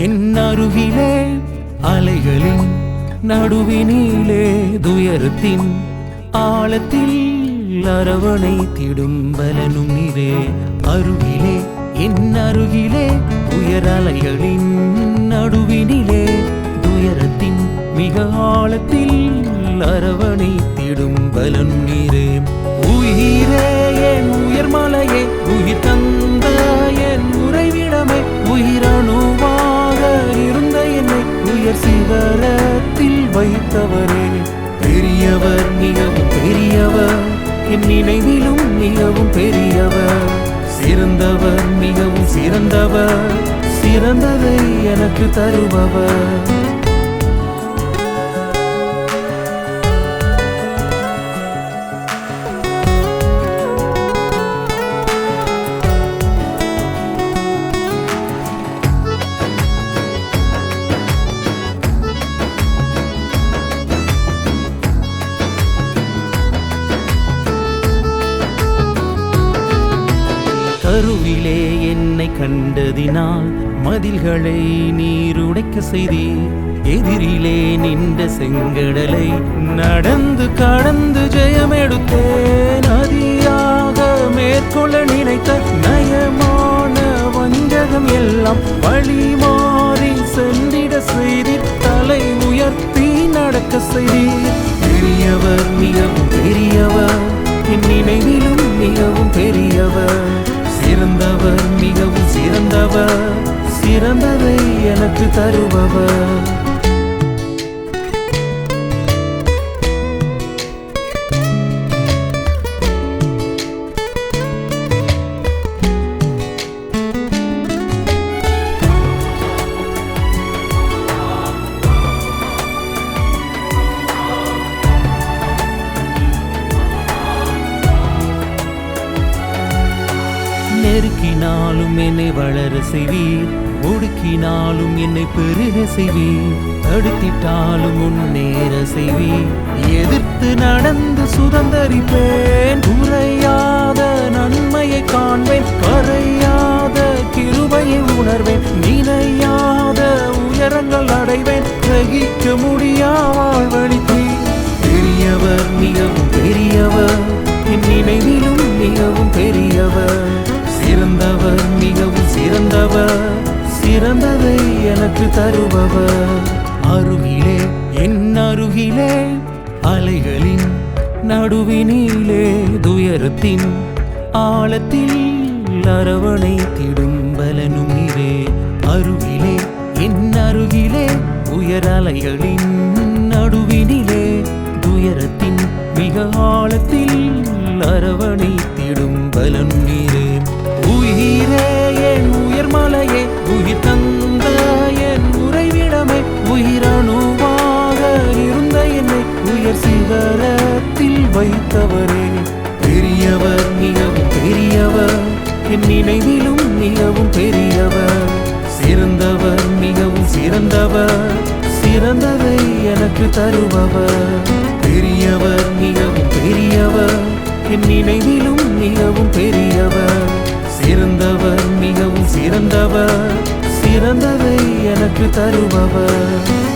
என் அருகிலே அலைகளின் நடுவினிலே துயரத்தின் ஆழத்தில் அரவணை திடும் பலனும் நீரே அருகிலே என் அருகிலே உயர் அலைகளின் நடுவினிலே துயரத்தின் மிக ஆழத்தில் அரவணை திடும் பலன் நீரே உயிரே என் உயர்மலையே உயிர் தங்க உயர் வைத்தவரே. பெரியவர் மிகவும் பெரியவர். என் நினைவிலும் மிகவும் பெரியவர். சிறந்தவர் மிகவும் சிறந்தவர். சிறந்ததை எனக்கு தருபவர். கருவிலே என்னை கண்டதினால் மதில்களை நீருடைக்க செய்தீர். எதிரிலே நின்ற செங்கடலை நடந்து கடந்து ஜெயமெடுத்தேன். அதியாக மேற்கொள்ள நினைத்த நயமான வஞ்சகம் எல்லாம் வழி மாறி சென்றிட செய்தீர். தலை உயர்த்தி நடக்க செய்தீர். பெரியவர் மிகவும் பெரியவர் சிறந்தவர் சிறந்ததை எனக்கு தருபவர். நெருக்கினாலும் என்னை வளர செய்வீர். ஒடுக்கினாலும் என்னை பெருக செய்வீர். தடுத்திட்டாலும் முன்னேற செய்வீர். எதிர்த்து நடந்து சுதந்தரிப்பேன். சிறந்ததை எனக்கு தருபவர். அருகிலே என் அருகிலே அலைகளின் நடுவினிலே துயரத்தின் ஆழத்தில் அரவணை திடும் பலனும் நீரே அருகிலே என் அருகிலே உயர் அலைகளின் நடுவினிலே துயரத்தின் மிக ஆழத்தில் அரவணை திடும் பலன் கரத்தில் வைத்தவரே. பெரியவர் மிகவும் பெரியவர். என் நினைவிலும் மிகவும் பெரியவர். சிறந்தவர் மிகவும் சிறந்தவர். சிறந்ததை எனக்கு தருபவர். பெரியவர் மிகவும் பெரியவர். என் நினைவிலும் மிகவும் பெரியவர். சிறந்தவர் மிகவும் சிறந்தவர். சிறந்ததை எனக்கு தருபவர்.